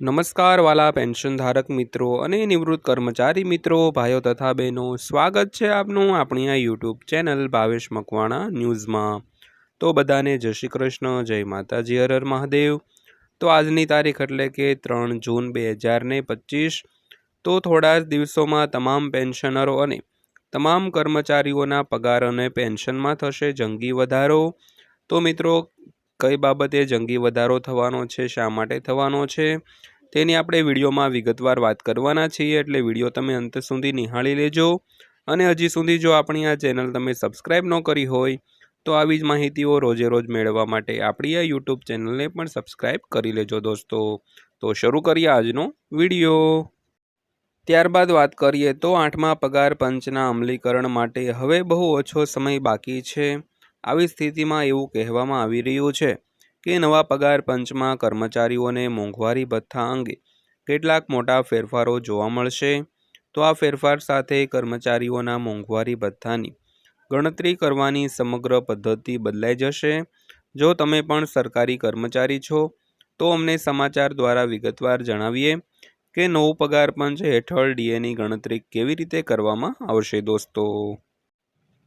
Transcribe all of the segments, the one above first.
નમસ્કાર વાલા પેન્શન ધારક મિત્રો અને નિવૃત્ત કર્મચારી મિત્રો, ભાઈઓ તથા બહેનો. સ્વાગત છે આપનું આપણી આ યુટ્યુબ ચેનલ ભાવેશ મકવાણા ન્યૂઝમાં. તો બધાને જય શ્રી કૃષ્ણ, જય માતાજી, હર હર મહાદેવ. તો આજની તારીખ એટલે કે ત્રણ જૂન બે હજાર ને પચીસ. તો થોડા જ દિવસોમાં તમામ પેન્શનરો અને તમામ કર્મચારીઓના પગાર અને પેન્શનમાં થશે જંગી વધારો. તો મિત્રો કઈ બાબતે જંગી વધારો થવાનો છે, શા માટે થવાનો છે, તેની આપણે વિડીયોમાં વિગતવાર વાત કરવાના છીએ, એટલે વીડિયો તમે અંત સુધી નિહાળી લેજો. અને હજી સુધી જો આપણી આ ચેનલ તમે સબસ્ક્રાઈબ ન કરી હોય, તો આવી જ માહિતીઓ રોજે રોજ મેળવવા માટે આપણી આ યુટ્યુબ ચેનલને પણ સબસ્ક્રાઈબ કરી લેજો દોસ્તો. તો શરૂ કરીએ આજનો વીડિયો. ત્યારબાદ વાત કરીએ તો આઠમા પગાર પંચના અમલીકરણ માટે હવે બહુ ઓછો સમય બાકી છે. આવી સ્થિતિમાં એવું કહેવામાં આવી રહ્યું છે કે નવા પગાર પંચમાં કર્મચારીઓને મોંઘવારી ભથ્થા અંગે કેટલાક મોટા ફેરફારો જોવા મળશે. તો આ ફેરફાર સાથે કર્મચારીઓના મોંઘવારી ભથ્થાની ગણતરી કરવાની સમગ્ર પદ્ધતિ બદલાઈ જશે. જો તમે પણ સરકારી કર્મચારી છો, તો અમને સમાચાર દ્વારા વિગતવાર જણાવીએ કે નવું પગાર પંચ હેઠળ ડીએની ગણતરી કેવી રીતે કરવામાં આવશે દોસ્તો.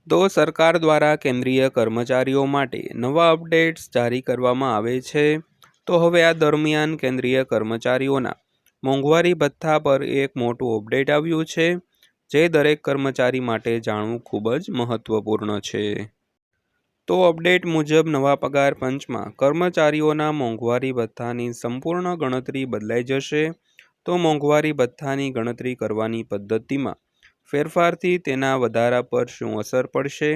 તો સરકાર દ્વારા કેન્દ્રીય કર્મચારીઓ માટે નવા અપડેટ્સ જારી કરવામાં આવે છે. તો હવે આ દરમિયાન કેન્દ્રીય કર્મચારીઓના મોંઘવારી ભથ્થા પર એક મોટું અપડેટ આવ્યું છે, જે દરેક કર્મચારી માટે જાણવું ખૂબ જ મહત્વપૂર્ણ છે. તો અપડેટ મુજબ નવા પગાર પંચમાં કર્મચારીઓના મોંઘવારી ભથ્થાની સંપૂર્ણ ગણતરી બદલાઈ જશે. તો મોંઘવારી ભથ્થાની ગણતરી કરવાની પદ્ધતિમાં ફેરફારથી તેના વધારા પર શું અસર પડશે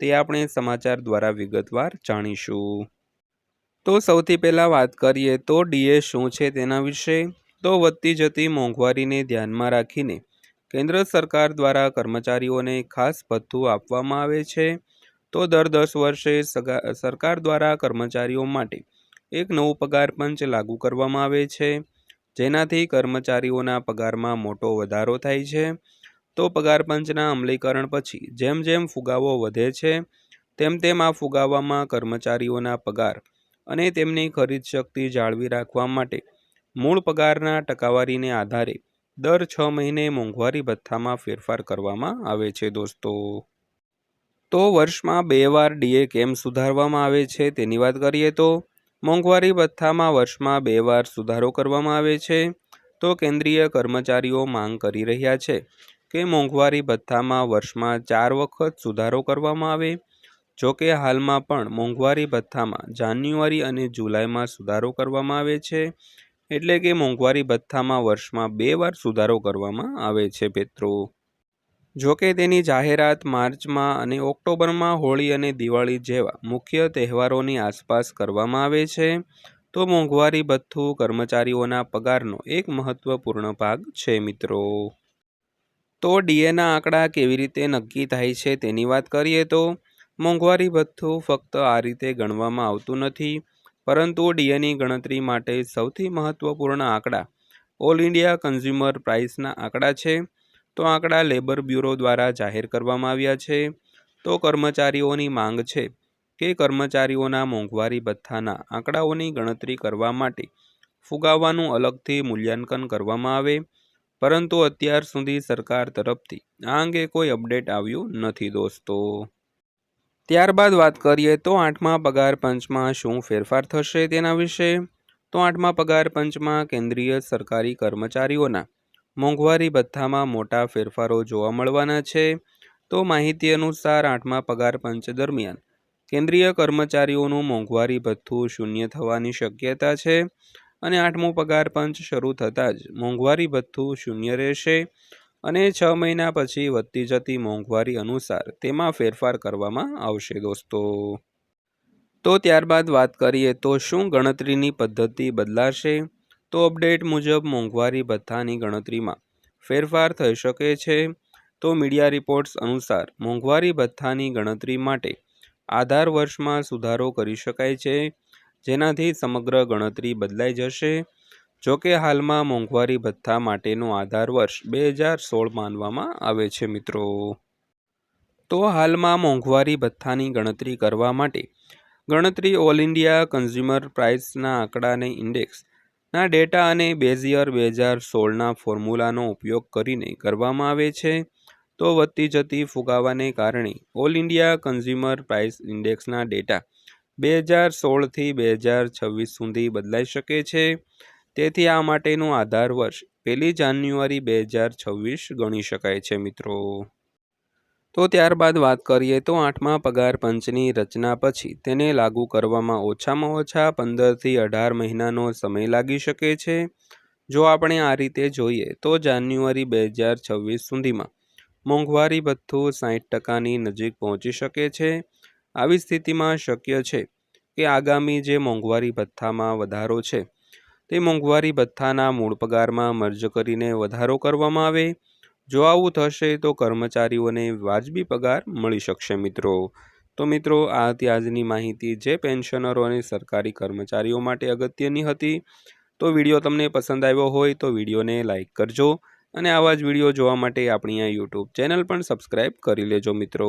તે આપણે સમાચાર દ્વારા વિગતવાર જાણીશું. તો સૌથી પહેલાં વાત કરીએ તો ડીએ શું છે તેના વિશે? તો વધતી જતી મોંઘવારીને ધ્યાનમાં રાખીને કેન્દ્ર સરકાર દ્વારા કર્મચારીઓને ખાસ ભથ્થું આપવામાં આવે છે. તો દર દસ વર્ષે સરકાર દ્વારા કર્મચારીઓ માટે એક નવું પગાર પંચ લાગુ કરવામાં આવે છે. જેનાથી કર્મચારીઓના પગારમાં મોટો વધારો થાય છે. તો પગાર પંચના અમલીકરણ પછી જેમ જેમ ફુગાવો વધે છે, તેમ તેમ આ ફુગાવામાં કર્મચારીઓના પગાર અને તેમની ખરીદ શક્તિ જાળવી રાખવા માટે મૂળ પગારના ટકાવારીને આધારે દર છ મહિને મોંઘવારી ભથ્થામાં ફેરફાર કરવામાં આવે છે દોસ્તો. તો વર્ષમાં બે વાર ડીએ કેમ સુધારવામાં આવે છે તેની વાત કરીએ તો, મોંઘવારી ભથ્થામાં વર્ષમાં બે વાર સુધારો કરવામાં આવે છે, તો કેન્દ્રીય કર્મચારીઓ માંગ કરી રહ્યા છે. કે મોંઘવારી ભથ્થામાં વર્ષમાં ચાર વખત સુધારો કરવામાં આવે? જો કે હાલમાં પણ મોંઘવારી ભથ્થામાં જાન્યુઆરી અને જુલાઈમાં સુધારો કરવામાં આવે છે. એટલે કે મોંઘવારી ભથ્થામાં વર્ષમાં બે વાર સુધારો કરવામાં આવે છે, મિત્રો. જો કે તેની જાહેરાત માર્ચમાં અને ઓક્ટોબરમાં હોળી અને દિવાળી જેવા મુખ્ય તહેવારોની આસપાસ કરવામાં આવે છે, તો મોંઘવારી ભથ્થું કર્મચારીઓના પગારનો એક મહત્વપૂર્ણ ભાગ છે, મિત્રો. તો ડીએના આંકડા કેવી રીતે નક્કી થાય છે તેની વાત કરીએ તો મોંઘવારી ભથ્થું ફક્ત આ રીતે ગણવામાં આવતું નથી, પરંતુ ડીએની ગણતરી માટે સૌથી મહત્વપૂર્ણ આંકડા ઓલ ઇન્ડિયા કન્ઝ્યુમર પ્રાઇસના આંકડા છે. તો આંકડા લેબર બ્યુરો દ્વારા જાહેર કરવામાં આવ્યા છે. તો કર્મચારીઓની માંગ છે કે કર્મચારીઓના મોંઘવારી ભથ્થાના આંકડાઓની ગણતરી કરવા માટે ફુગાવાનું અલગથી મૂલ્યાંકન કરવામાં આવે. પરંતુ અત્યાર સુધી સરકાર તરફથી આ અંગે કોઈ અપડેટ આવ્યું નથી, દોસ્તો. ત્યારબાદ વાત કરીએ તો આઠમા પગાર પંચમાં શું ફેરફાર થશે તેના વિશે? તો આઠમા પગાર પંચમાં કેન્દ્રીય સરકારી કર્મચારીઓના મોંઘવારી ભથ્થામાં મોટા ફેરફારો જોવા મળવાના છે. તો માહિતી અનુસાર આઠમા પગાર પંચ દરમિયાન કેન્દ્રીય કર્મચારીઓનું મોંઘવારી ભથ્થું શૂન્ય થવાની શક્યતા છે. અને આઠમો પગાર પંચ શરૂ થતાં જ મોંઘવારી ભથ્થું શૂન્ય રહેશે અને છ મહિના પછી વધતી જતી મોંઘવારી અનુસાર તેમાં ફેરફાર કરવામાં આવશે દોસ્તો. તો ત્યારબાદ વાત કરીએ તો શું ગણતરીની પદ્ધતિ બદલાશે? તો અપડેટ મુજબ મોંઘવારી ભથ્થાની ગણતરીમાં ફેરફાર થઈ શકે છે. તો મીડિયા રિપોર્ટ્સ અનુસાર મોંઘવારી ભથ્થાની ગણતરી માટે આધાર વર્ષમાં સુધારો કરી શકાય છે. જેનાથી સમગ્ર ગણતરી બદલાઈ જશે. જો કે હાલમાં મોંઘવારી ભથ્થા માટેનો આધાર વર્ષ બે હજાર સોળ માનવામાં આવે છે મિત્રો. તો હાલમાં મોંઘવારી ભથ્થાની ગણતરી કરવા માટે ગણતરી ઓલ ઇન્ડિયા કન્ઝ્યુમર પ્રાઇસના આંકડાને ઇન્ડેક્સ ના ડેટા અને બેઝિયર બે હજાર સોળના ફોર્મ્યુલાનો ઉપયોગ કરીને કરવામાં આવે છે. તો વધતી જતી ફુગાવાને કારણે ઓલ ઇન્ડિયા કન્ઝ્યુમર પ્રાઇસ ઇન્ડેક્સના ડેટા બે હજાર સોળથી બે હજાર છવ્વીસ સુધી બદલાઈ શકે છે. તેથી આ માટેનું આધાર વર્ષ પહેલી જાન્યુઆરી બે હજાર છવ્વીસ ગણી શકાય છે, મિત્રો. તો ત્યારબાદ વાત કરીએ તો આઠમા પગાર પંચની રચના પછી તેને લાગુ કરવામાં ઓછામાં ઓછા પંદરથી અઢાર મહિનાનો સમય લાગી શકે છે. જો આપણે આ રીતે જોઈએ તો જાન્યુઆરી બે હજાર છવ્વીસ સુધીમાં મોંઘવારી ભથ્થું સાહીઠ ટકાની નજીક પહોંચી શકે છે. આવી સ્થિતિમાં શક્ય છે કે આગામી જે મોંઘવારી ભથ્થામાં વધારો છે, તે મોંઘવારી ભથ્થાના મૂળ પગારમાં મર્જ કરીને વધારો કરવામાં આવે. જો આવું થશે તો કર્મચારીઓને વાજબી પગાર મળી શકશે મિત્રો. તો મિત્રો, આ હતી આજની માહિતી જે પેન્શનરો અને સરકારી કર્મચારીઓ માટે અગત્યની હતી. તો વીડિયો તમને પસંદ આવ્યો હોય તો વિડીયોને લાઇક કરજો અને આવા જ વીડિયો જોવા માટે આપણી આ યુટ્યુબ ચેનલ પણ સબસ્ક્રાઈબ કરી લેજો મિત્રો.